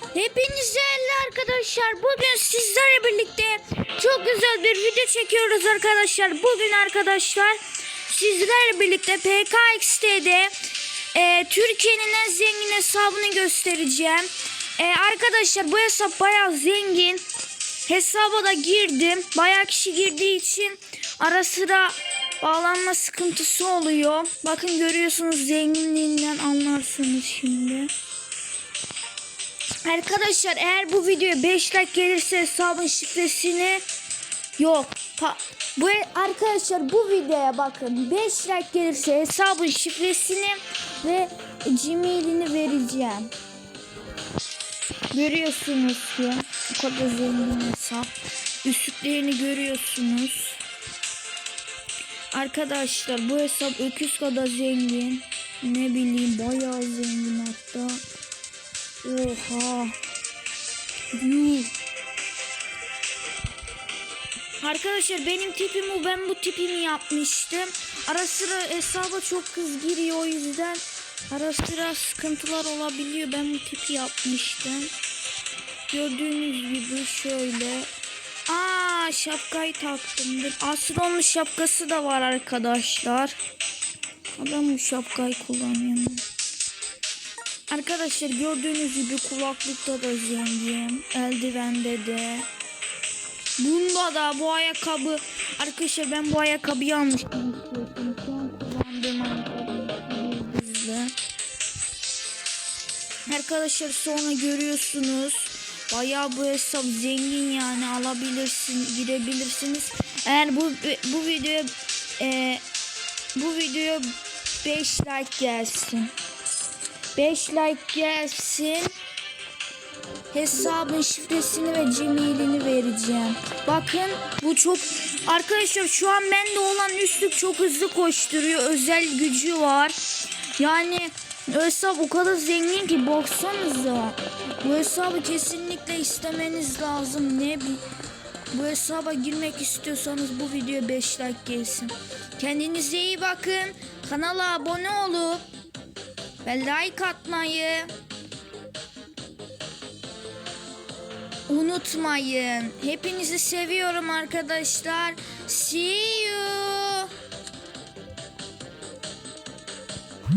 Hepinize hello arkadaşlar. Bugün sizlerle birlikte çok güzel bir video çekiyoruz arkadaşlar. Bugün arkadaşlar sizlerle birlikte PKXT'de e, Türkiye'nin en zengin hesabını göstereceğim. E, arkadaşlar bu hesap bayağı zengin. Hesaba da girdim. Bayağı kişi girdiği için ara sıra bağlanma sıkıntısı oluyor. Bakın görüyorsunuz zenginliğinden anlarsınız şimdi. Arkadaşlar eğer bu videoya 5 like gelirse hesabın şifresini yok. Pa- bu arkadaşlar bu videoya bakın 5 like gelirse hesabın şifresini ve Gmail'ini vereceğim. Görüyorsunuz ki o kadar zengin hesap. Üstlüklerini görüyorsunuz. Arkadaşlar bu hesap öküz kadar zengin. Ne bileyim bayağı zengin hatta. Oha. Yuh. Arkadaşlar benim tipim bu. Ben bu tipimi yapmıştım. Ara sıra hesaba çok kız giriyor o yüzden ara sıra sıkıntılar olabiliyor. Ben bu tipi yapmıştım. Gördüğünüz gibi şöyle. Aa şapkayı taktımdır. Aslında onun şapkası da var arkadaşlar. Ben bu şapkayı kullanıyorum. Arkadaşlar gördüğünüz gibi kulaklıkta da zengin. Eldivende de. Bunda da bu ayakkabı. Arkadaşlar ben bu ayakkabıyı almıştım. Kullandığım ayakkabı. Arkadaşlar sonra görüyorsunuz. Bayağı bu hesap zengin yani alabilirsin, girebilirsiniz. Eğer bu bu videoya e, bu videoya 5 like gelsin. 5 like gelsin. Hesabın şifresini ve gmailini vereceğim. Bakın bu çok arkadaşlar şu an bende olan üstlük çok hızlı koşturuyor. Özel gücü var. Yani hesap o kadar zengin ki baksanıza. Bu hesabı kesinlikle istemeniz lazım. Ne bi bu hesaba girmek istiyorsanız bu videoya 5 like gelsin. Kendinize iyi bakın. Kanala abone olup ve like atmayı unutmayın. Hepinizi seviyorum arkadaşlar. See you.